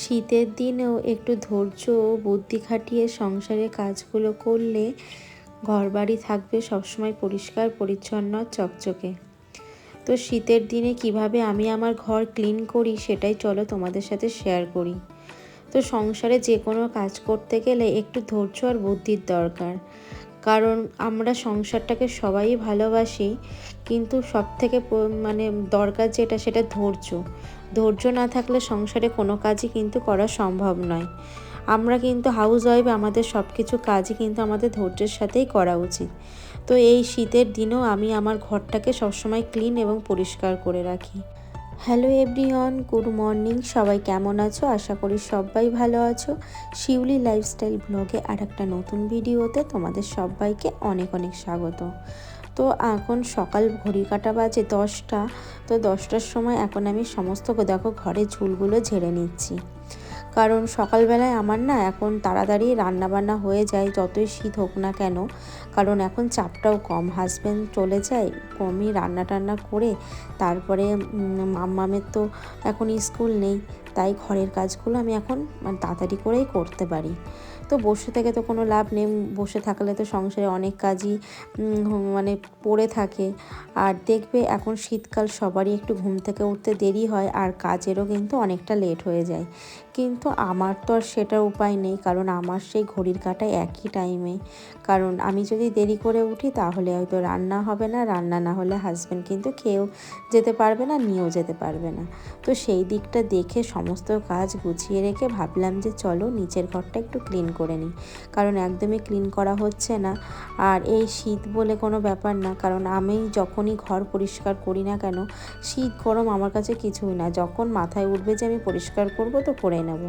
শীতের দিনেও একটু ধৈর্য ও বুদ্ধি খাটিয়ে সংসারে কাজগুলো করলে ঘরবাড়ি থাকবে সবসময় পরিষ্কার, পরিচ্ছন্ন, চকচকে। তো শীতের দিনে কীভাবে আমি আমার ঘর ক্লিন করি সেটাই চলো তোমাদের সাথে শেয়ার করি। তো সংসারে যে কোনো কাজ করতে গেলে একটু ধৈর্য আর বুদ্ধির দরকার। কারণ আমরা সংসারটাকে সবাই ভালোবাসি, কিন্তু সব থেকে মানে দরকার যেটা সেটা ধৈর্য। ধৈর্য না থাকলে সংসারে কোনো কাজই কিন্তু করা সম্ভব নয়। আমরা কিন্তু হাউস ওয়াইফ আমাদের সব কিছু কাজই কিন্তু আমাদের ধৈর্যের সাথেই করা উচিত। তো এই শীতের দিনেও আমি আমার ঘরটাকে সবসময় ক্লিন এবং পরিষ্কার করে রাখি। হ্যালো এভরিওয়ান গুড মর্নিং সবাই কেমন আছো? আশা করি সবাই ভালো আছো। শিউলি লাইফস্টাইল ব্লগে আর একটা নতুন ভিডিওতে তোমাদের সবাইকে অনেক অনেক স্বাগত। তো এখন সকাল ঘড়ি কাটা বাজে দশটা, তো দশটার সময় এখন আমি সমস্ত দেখো ঘরের ঝুলগুলো ঝেড়ে নিচ্ছি। কারণ সকালবেলায় আমার না এখন তাড়াতাড়ি রান্নাবান্না হয়ে যায়, যতই শীত হোক না কেন। কারণ এখন চাপটাও কম হাজব্যান্ড চলে যায় কমই রান্না টান্না করে তারপরে মাম্মামের তো এখন স্কুল নেই, তাই ঘরের কাজগুলো আমি এখন মানে তাড়াতাড়ি করেই করতে পারি। তো বসে থেকে তো কোনো লাভ নেই, বসে থাকলে তো সংসারে অনেক কাজই মানে পড়ে থাকে। আর দেখবে এখন শীতকাল, সবারই একটু ঘুম থেকে উঠতে দেরি হয়, আর কাজেরও কিন্তু অনেকটা লেট হয়ে যায়। কিন্তু আমার তো আর সেটার উপায় নেই, কারণ আমার সেই ঘড়ির কাটা একই টাইমে কারণ আমি যদি দেরি করে উঠি, তাহলে হয়তো রান্না হবে না, রান্না না হলে হাজব্যান্ড কিন্তু খেয়েও যেতে পারবে না, নিয়েও যেতে পারবে না। তো সেই দিকটা দেখে সমস্ত কাজ গুছিয়ে রেখে ভাবলাম যে চলো নিচের ঘরটা একটু ক্লিন করে নিই। কারণ একদমই ক্লিন করা হচ্ছে না। আর এই শীত বলে কোনো ব্যাপার না, কারণ আমি যখনই ঘর পরিষ্কার করি না কেন, শীত গরম আমার কাছে কিছুই না। যখন মাথায় উঠবে যে আমি পরিষ্কার করব, তো করে নেব।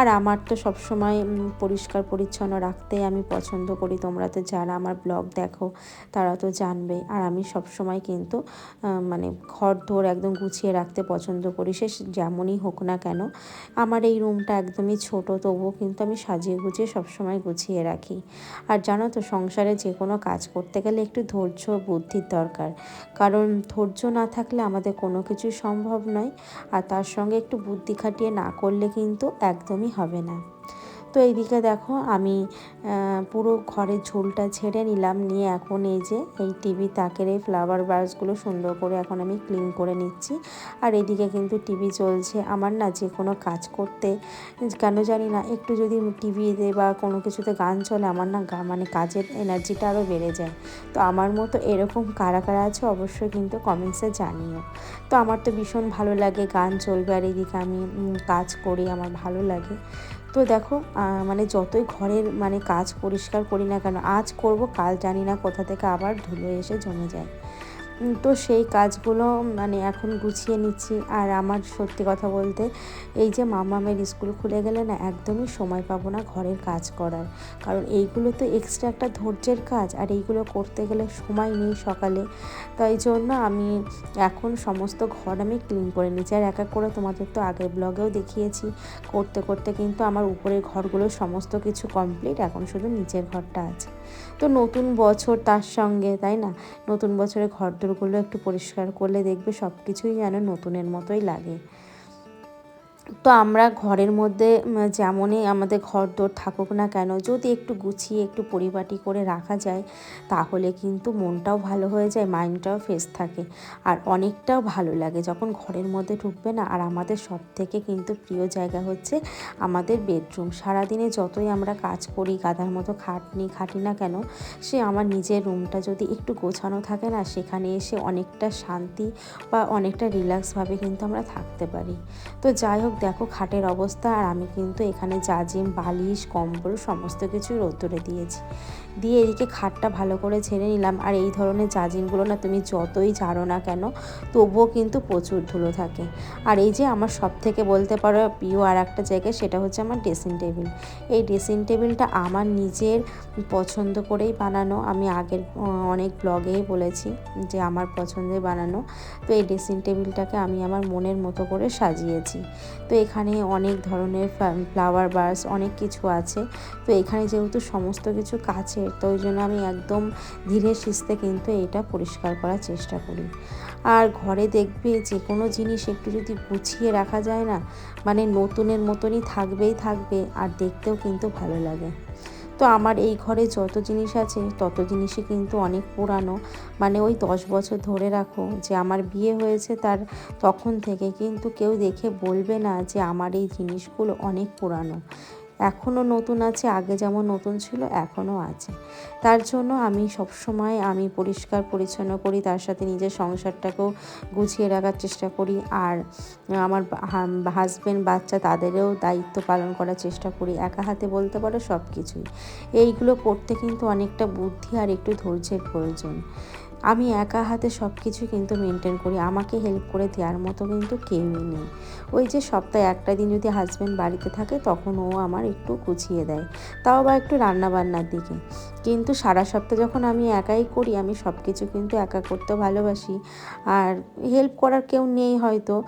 আর আমার তো সবসময় পরিষ্কার পরিচ্ছন্ন রাখতে আমি পছন্দ করি। তোমরা তো যারা আমার ব্লগ দেখো, তারা তো জানবে। আর আমি সবসময় কিন্তু মানে ঘর ধর একদম গুছিয়ে রাখতে পছন্দ করি, সে যেমনই হোক না কেন। আমার এই রুমটা একদমই ছোট, তবুও কিন্তু আমি সাজিয়ে গুছিয়ে সবসময় গুছিয়ে রাখি। আর জানো তো, সংসারে যে কোনো কাজ করতে গেলে একটু ধৈর্য, বুদ্ধির দরকার। কারণ ধৈর্য না থাকলে আমাদের কোনো কিছুই সম্ভব নয়। আর তার সঙ্গে একটু বুদ্ধি খাটিয়ে না করলে কিন্তু একদমই হবে না। তো এইদিকে দেখো আমি পুরো ঘরের ঝোলটা ছেড়ে নিলাম। নিয়ে এখন এই যে এই টিভি তাকের এই ফ্লাওয়ার বার্সগুলো সুন্দর করে এখন আমি ক্লিন করে নিচ্ছি। আর এদিকে কিন্তু টিভি চলছে। আমার না যে কোনো কাজ করতে, কেন জানি না, একটু যদি টিভিতে বা কোনো কিছুতে গান চলে, আমার না মানে কাজের এনার্জিটা আরও বেড়ে যায়। তো আমার মতো এরকম কারা কারা আছে অবশ্যই কিন্তু কমেন্টসে জানিও। তো আমার তো ভীষণ ভালো লাগে, গান চলবে আর এদিকে আমি কাজ করি, আমার ভালো লাগে। তো দেখো মানে যতই ঘরের মানে কাজ পরিষ্কার করি না কেন, আজ করব, কাল জানি না কোথা থেকে আবার ধুলো এসে জমে যায়। তো সেই কাজগুলো মানে এখন গুছিয়ে নিচ্ছি। আর আমার সত্যি কথা বলতে, এই যে মামামের স্কুল খুলে গেলে না একদমই সময় পাবো না ঘরের কাজ করার। কারণ এইগুলো তো এক্সট্রা একটা ধৈর্যের কাজ, আর এইগুলো করতে গেলে সময় নেই সকালে। তাই জন্য আমি এখন সমস্ত ঘর আমি ক্লিন করে নিচ্ছি। আর এক এক করে তোমাদের তো আগের ব্লগেও দেখিয়েছি। করতে করতে কিন্তু আমার উপরের ঘরগুলো সমস্ত কিছু কমপ্লিট এখন শুধু নিচের ঘরটা আছে। তো নতুন বছর তার সঙ্গে, তাই না? নতুন বছরে ঘর দোরগুলো একটু পরিষ্কার করলে দেখবে সব কিছুই যেন নতুনের মতোই লাগে। তো আমরা ঘরের মধ্যে যেমনই আমাদের ঘর দোর থাকুক না কেন, যদি একটু গুছিয়ে, একটু পরিপাটি করে রাখা যায়, তাহলে কিন্তু মনটাও ভালো হয়ে যায় মাইন্ডটাও ফ্রেশ থাকে। আর অনেকটাও ভালো লাগে যখন ঘরের মধ্যে ঢুকবে না। আর আমাদের সব থেকে কিন্তু প্রিয় জায়গা হচ্ছে আমাদের বেডরুম সারাদিনে যতই আমরা কাজ করি, গাধার মতো খাটনি, খাটি না কেন, সে আমার নিজের রুমটা যদি একটু গোছানো থাকে না, সেখানে এসে অনেকটা শান্তি বা অনেকটা রিল্যাক্সভাবে কিন্তু আমরা থাকতে পারি। তো যাই হোক দেখো খাটের অবস্থা আর আমি কিন্তু এখানে জাজিম, বালিশ, কম্বল সমস্ত কিছু রোদ্দুরে দিয়েছি। দিয়ে এদিকে খাটটা ভালো করে ছেড়ে নিলাম। আর এই ধরনের জাজিমগুলো না তুমি যতই ঝাড়ো না কেন, তবুও কিন্তু প্রচুর ধুলো থাকে। আর এই যে আমার সব থেকে বলতে পারো প্রিয় আর একটা জায়গায় সেটা হচ্ছে আমার ড্রেসিং টেবিল। এই ড্রেসিং টেবিলটা আমার নিজের পছন্দ করেই বানানো। আমি আগের অনেক ব্লগেই বলেছি যে আমার পছন্দের বানানো। তো এই ড্রেসিং টেবিলটাকে আমি আমার মনের মতো করে সাজিয়েছি। তো এখানে অনেক ধরনের ফ্লাওয়ার বার্স অনেক কিছু আছে। তো এখানে যেহেতু সমস্ত কিছু কাছের, তো ওই জন্য আমি একদম ধীরে সিস্তে কিন্তু এটা পরিষ্কার করার চেষ্টা করি। আর ঘরে দেখবে যে কোনো জিনিস একটু যদি গুছিয়ে রাখা যায় না মানে নতুনের মতনই থাকবেই থাকবে, আর দেখতেও কিন্তু ভালো লাগে। তো আমার এই ঘরে যত জিনিস আছে, তত জিনিসই কিন্তু অনেক পুরানো। মানে ওই দশ বছর ধরে রাখো, যে আমার বিয়ে হয়েছে তার তখন থেকে কিন্তু কেউ দেখে বলবে না যে আমার এই জিনিসগুলো অনেক পুরানো। এখনও নতুন আছে, আগে যেমন নতুন ছিল, এখনও আছে। তার জন্য আমি সবসময় আমি পরিষ্কার পরিচ্ছন্ন করি, তার সাথে নিজের সংসারটাকেও গুছিয়ে রাখার চেষ্টা করি, আর আমার হাজব্যান্ড বাচ্চা তাদেরও দায়িত্ব পালন করার চেষ্টা করি, একা হাতে বলতে পারো সব কিছুই এইগুলো করতে কিন্তু অনেকটা বুদ্ধি আর একটু ধৈর্যের প্রয়োজন। আমি একা হাতে সব কিছু কিন্তু মেনটেন করি, আমাকে হেল্প করে দেওয়ার মতো কিন্তু কেউই নেই। ওই যে সপ্তাহে একটা দিন যদি হাজব্যান্ড বাড়িতে থাকে, তখন ও আমার একটু গুছিয়ে দেয়। তাও বা একটু রান্নাবান্নার দিকে। কিন্তু সারা সপ্তাহ যখন আমি একাই করি, আমি সব কিছু কিন্তু একা করতে ভালোবাসি। আর হেল্প করার কেউ নেই হয়তো।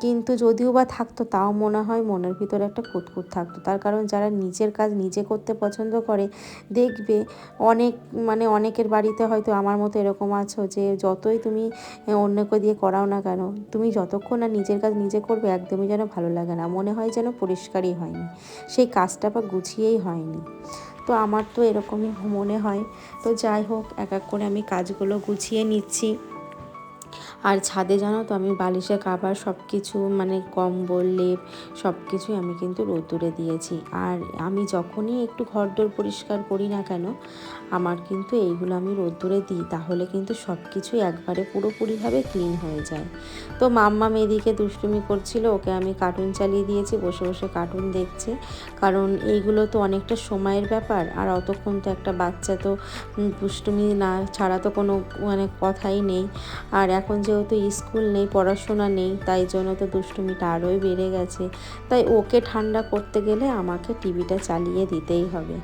কিন্তু যদিও বা থাকতো, তাও মনে হয় মনের ভিতরে একটা খুঁতখুত থাকতো। তার কারণ যারা নিজের কাজ নিজে করতে পছন্দ করে, দেখবে অনেক মানে অনেকের বাড়িতে হয়তো আমার মতো এরকম আছো যে যতই তুমি অন্যকে দিয়ে করাও না কেন, তুমি যতক্ষণ না নিজের কাজ নিজে করবে একদমই যেন ভালো লাগে না। মনে হয় যেন পরিষ্কারই হয়নি। সেই কাজটা বা গুছিয়েই হয়নি। তো আমার তো এরকমই মনে হয়। তো যাই হোক, এক এক করে আমি কাজগুলো গুছিয়ে নিচ্ছি। আর ছাদে জানো তো আমি বালিশে কাবার সব কিছু মানে কম্বল, লেপ সব কিছুই আমি কিন্তু রোদ্দুরে দিয়েছি। আর আমি যখনই একটু ঘরদোর পরিষ্কার করি না কেন, আমার কিন্তু এইগুলো আমি রোদ্দুরে দিই, তাহলে কিন্তু সব কিছুই একবারে পুরোপুরিভাবে ক্লিন হয়ে যায়। তো মাম্মা মেদিকে দুষ্টুমি করছিল, ওকে আমি কার্টুন চালিয়ে দিয়েছি, বসে বসে কার্টুন দেখছে। কারণ এইগুলো তো অনেকটা সময়ের ব্যাপার, আর অতক্ষণ তো একটা বাচ্চা তো দুষ্টুমি না ছাড়া তো কোনো মানে কথাই নেই। আর এখন যেহেতু স্কুল নেই, পড়াশোনা নেই, তাই জন্য তো দুষ্টুমিটা আরোই বেড়ে গেছে। তাই ওকে ঠান্ডা করতে গেলে আমাকে টিভিটা চালিয়ে দিতেই হবে।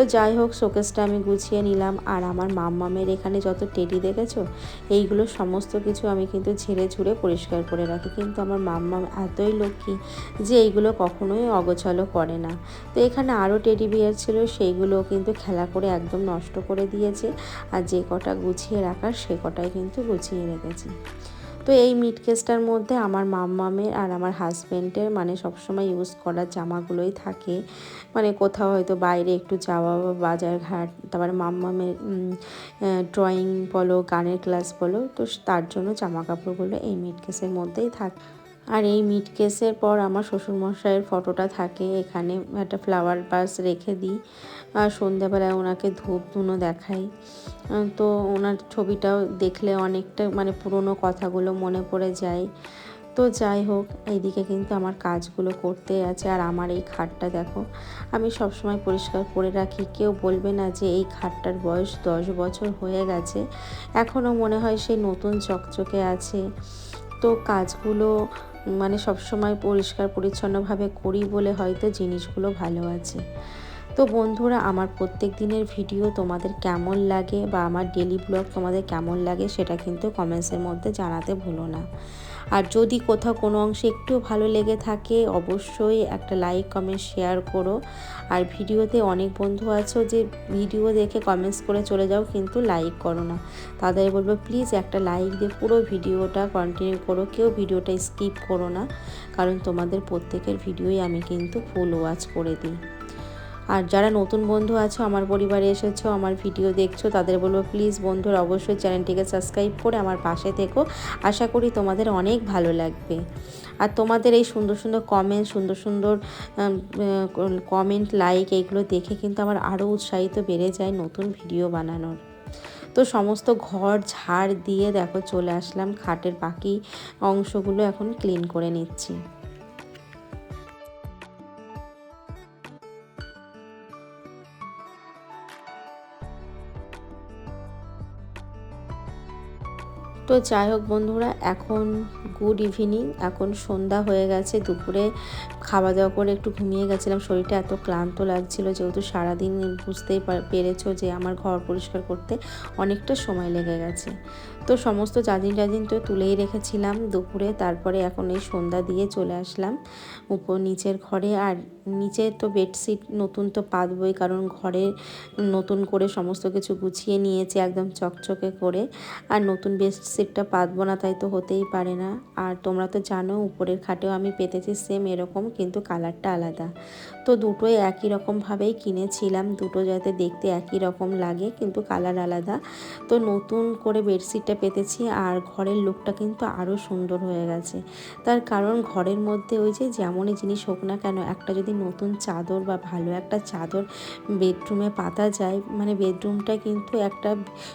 তো যাই হোক, শোকেসটা আমি গুছিয়ে নিলাম। আর আমার মাম্মামের এখানে যত টেডি দেখেছ, এইগুলো সমস্ত কিছু আমি কিন্তু ঝেড়ে ঝুড়ে পরিষ্কার করে রাখি। কিন্তু আমার মাম্মাম এতই লক্ষ্মী যে এইগুলো কখনোই অগোছালো করে না। তো এখানে আরও টেডি বিয়ার ছিল সেইগুলো কিন্তু খেলা করে একদম নষ্ট করে দিয়েছে। আর যে কটা গুছিয়ে রাখার, সে কটাই কিন্তু গুছিয়ে রেখেছি। তো এই মিট কেসটার মধ্যে আমার মাম্মামের আর আমার হাজব্যান্ডের মানে সবসময় ইউজ করার জামাগুলোই থাকে। মানে কোথাও হয়তো বাইরে একটু যাওয়া বা বাজার ঘাট, তারপরে মাম্মামের ড্রয়িং বলো, গানের ক্লাস বলো, তো তার জন্য জামা কাপড়গুলো এই মিট কেসের মধ্যেই থাকে। আর এই মিট কেসের পর আমার শ্বশুরমশাইয়ের ফটোটা থাকে এখানে। একটা ফ্লাওয়ার বাস রেখে দিই। আর সন্ধ্যাবেলায় ওনাকে ধূপ ধুনো দেখাই। তো ওনার ছবিটাও দেখলে অনেকটা মানে পুরনো কথাগুলো মনে পড়ে যায়। তো যাই হোক, এইদিকে কিন্তু আমার কাজগুলো করতে আছে। আর আমার এই খাটটা দেখো, আমি সবসময় পরিষ্কার করে রাখি। কেউ বলবে না যে এই খাটটার বয়স দশ বছর হয়ে গেছে। এখনও মনে হয় সেই নতুন চকচকে আছে। তো কাজগুলো মানে সবসময় পরিষ্কার, পরিচ্ছন্নভাবে করি বলে হয়তো জিনিসগুলো ভালো আছে। তো বন্ধুরা, আমার প্রত্যেক দিনের ভিডিও তোমাদের কেমন লাগে বা আমার ডেলি ব্লগ তোমাদের কেমন লাগে সেটা কিন্তু কমেন্টসের মধ্যে জানাতে ভুলো না। আর যদি কোথাও কোনো অংশে একটু ভালো লেগে থাকে, অবশ্যই একটা লাইক কমেন্ট শেয়ার করো। আর ভিডিওতে অনেক বন্ধু আছো যে ভিডিও দেখে কমেন্টস করে চলে যাও, কিন্তু লাইক করো না। তাদের বলব প্লিজ একটা লাইক দিয়ে পুরো ভিডিওটা কন্টিনিউ করো। কেউ ভিডিওটা স্কিপ করো না, কারণ তোমাদের প্রত্যেকের ভিডিওই আমি কিন্তু ফুল ওয়াচ করে দিই। আর যারা নতুন বন্ধু আছো, আমার পরিবারে এসেছ, আমার ভিডিও দেখছ, তাদের বলব প্লিজ বন্ধুরা অবশ্যই চ্যানেলটিকে সাবস্ক্রাইব করে আমার পাশে থেকো। আশা করি তোমাদের অনেক ভালো লাগবে। আর তোমাদের এই সুন্দর সুন্দর কমেন্ট সুন্দর সুন্দর কমেন্ট লাইক এইগুলো দেখে কিন্তু আমার আরও উৎসাহিত বেড়ে যায় নতুন ভিডিও বানানোর। তো সমস্ত ঘর ঝাড় দিয়ে দেখো চলে আসলাম, খাটের বাকি অংশগুলো এখন ক্লিন করে নিচ্ছি। তো যাই হোক বন্ধুরা এখন গুড ইভিনিং এখন সন্ধ্যা হয়ে গেছে দুপুরে খাওয়া দাওয়া করে একটু ঘুমিয়ে গেছিলাম। শরীরটা এত ক্লান্ত লাগছিল যেহেতু সারাদিন বুঝতেই পেরেছ যে আমার ঘর পরিষ্কার করতে অনেকটা সময় লেগে গেছে। তো সমস্ত জাজিন টাজিন তো তুলেই রেখেছিলাম দুপুরে, তারপরে এখন এই সন্ধ্যা দিয়ে চলে আসলাম উপর নিচের ঘরে। আর নিচে তো বেডশিট নতুন তো পাতবই, কারণ ঘরে নতুন করে সমস্ত কিছু গুছিয়ে নিয়েছি একদম চকচকে করে। আর নতুন বেডশিটটা পাতবো না, তাই তো হতেই পারে না। আর তোমরা তো জানো, উপরের খাটেও আমি পেতেছি সেম এরকম কিন্তু কালারটা আলাদা। তো দুটোই একই রকমভাবেই কিনেছিলাম। দুটো যাতে দেখতে একই রকম লাগে, কিন্তু কালার আলাদা। তো নতুন করে বেডশিটটা পেতেছি আর ঘরের লুকটা কিন্তু আরও সুন্দর হয়ে গেছে। তার কারণ ঘরের মধ্যে ওই যে যেমনই জিনিস হোক না কেন, একটা যদি নতুন চাদর বা ভালো একটা চাদর বেডরুমে পাতা যায় মানে বেডরুমটা কিন্তু একটা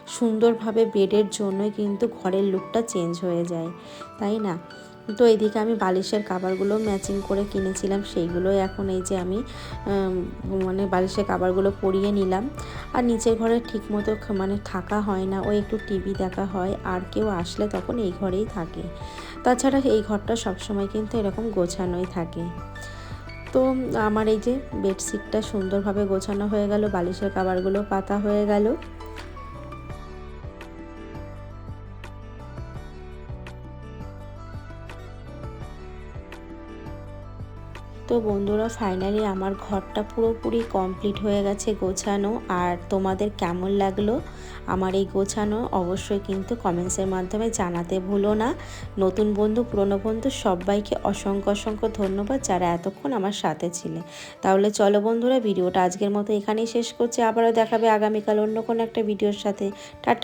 সুন্দরভাবে বেডের জন্যই কিন্তু ঘরের লুকটা চেঞ্জ হয়ে যায়। তাই না? তো এদিকে আমি বালিশের কাবারগুলো ম্যাচিং করে কিনেছিলাম, সেইগুলোই এখন এই যে আমি মানে বালিশের কাবারগুলো পরিয়ে নিলাম। আর নিচের ঘরে ঠিক মতো মানে থাকা হয় না ওই একটু টিভি দেখা হয়, আর কেউ আসলে তখন এই ঘরেই থাকে। তাছাড়া এই ঘরটা সবসময় কিন্তু এরকম গোছানোই থাকে। তো আমার এই যে বেডশিটটা সুন্দরভাবে গোছানো হয়ে গেল, বালিশের কাবারগুলো পাতা হয়ে গেল। তো বন্ধুরা ফাইনালি আমার ঘরটা পুরোপুরি কমপ্লিট হয়ে গেছে গোছানো। আর তোমাদের কেমন লাগল আমার এই গোছানো, অবশ্যই কিন্তু কমেন্টসের মাধ্যমে জানাতে ভুলো না। নতুন বন্ধু, পুরনো বন্ধু, সবাইকে অসংখ্য অসংখ্য ধন্যবাদ যারা এতক্ষণ আমার সাথে ছিলে। তাহলে চলো বন্ধুরা, ভিডিওটা আজকের মতো এখানেই শেষ করছি। আবারও দেখাবে আগামীকাল অন্য কোনো একটা ভিডিওর সাথে। টাটা।